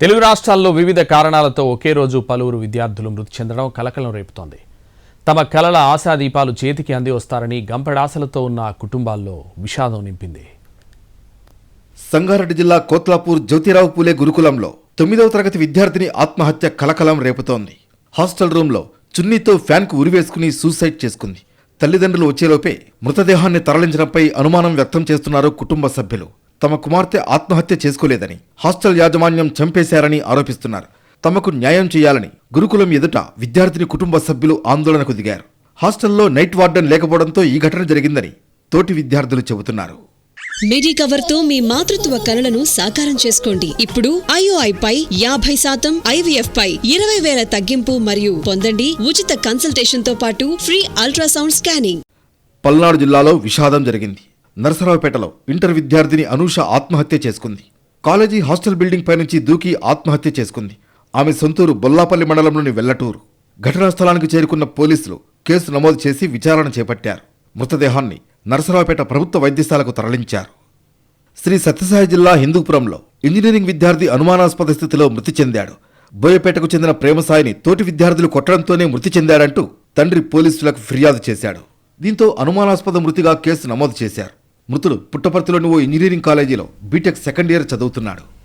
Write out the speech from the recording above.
తెలుగు రాష్ట్రాల్లో వివిధ కారణాలతో ఒకే రోజు పలువురు విద్యార్థులు మృతి చెందడం కలకలం రేపుతోంది. తమ కలల ఆశాదీపాలు చేతికి అంది వస్తారని గంపెడాశలతో ఉన్న కుటుంబాల్లో విషాదం నింపింది. సంగారెడ్డి జిల్లా కోత్లాపూర్ జ్యోతిరావు పూలే గురుకులంలో తొమ్మిదవ తరగతి విద్యార్థిని ఆత్మహత్య కలకలం రేపుతోంది. హాస్టల్ రూంలో చున్నీతో ఫ్యాన్కు ఉరివేసుకుని సూసైడ్ చేసుకుంది. తల్లిదండ్రులు వచ్చేలోపే మృతదేహాన్ని తరలించడంపై అనుమానం వ్యక్తం చేస్తున్నారు కుటుంబ సభ్యులు. తమ కుమార్తె ఆత్మహత్య చేసుకోలేదని హాస్టల్ యాజమాన్యం చంపేశారని ఆరోపిస్తున్నారు. తమకు న్యాయం చేయాలని గురుకులం ఎదుట విద్యార్థిని కుటుంబ సభ్యులు ఆందోళనకు దిగారు. హాస్టల్లో నైట్ వార్డెన్ లేకపోవడంతో ఈ ఘటన జరిగిందని తోటి విద్యార్థులు చెబుతున్నారు. మిడి కవర్తో మీ మాతృత్వ కలలను సాకారం చేసుకోండి. ఇప్పుడు ఐఓఐ పై యాభై శాతం ఐవీఎఫ్ పై ఇరవై వేల తగ్గింపు మరియు పొందండి ఉచిత కన్సల్టేషన్తో పాటు ఫ్రీ అల్ట్రాసౌండ్ స్కానింగ్. పల్నాడు జిల్లాలో విషాదం జరిగింది. నరసరావుపేటలో ఇంటర్ విద్యార్థిని అనూష ఆత్మహత్య చేసుకుంది. కాలేజీ హాస్టల్ బిల్డింగ్ పైనుంచి దూకి ఆత్మహత్య చేసుకుంది. ఆమె సొంతూరు బొల్లాపల్లి మండలంలోని వెల్లటూరు. ఘటనా స్థలానికి చేరుకున్న పోలీసులు కేసు నమోదు చేసి విచారణ చేపట్టారు. మృతదేహాన్ని నరసరావుపేట ప్రభుత్వ వైద్యశాలకు తరలించారు. శ్రీ సత్యసాయి జిల్లా హిందూపురంలో ఇంజనీరింగ్ విద్యార్థి అనుమానాస్పద స్థితిలో మృతి చెందాడు. బోయపేటకు చెందిన ప్రేమసాయిని తోటి విద్యార్థులు కొట్టడంతోనే మృతి చెందాడంటూ తండ్రి పోలీసులకు ఫిర్యాదు చేశాడు. దీంతో అనుమానాస్పద మృతిగా కేసు నమోదు చేశారు. మృతుడు పుట్టపర్తిలోని ఓ ఇంజనీరింగ్ కాలేజీలో బీటెక్ సెకండ్ ఇయర్ చదువుతున్నాడు.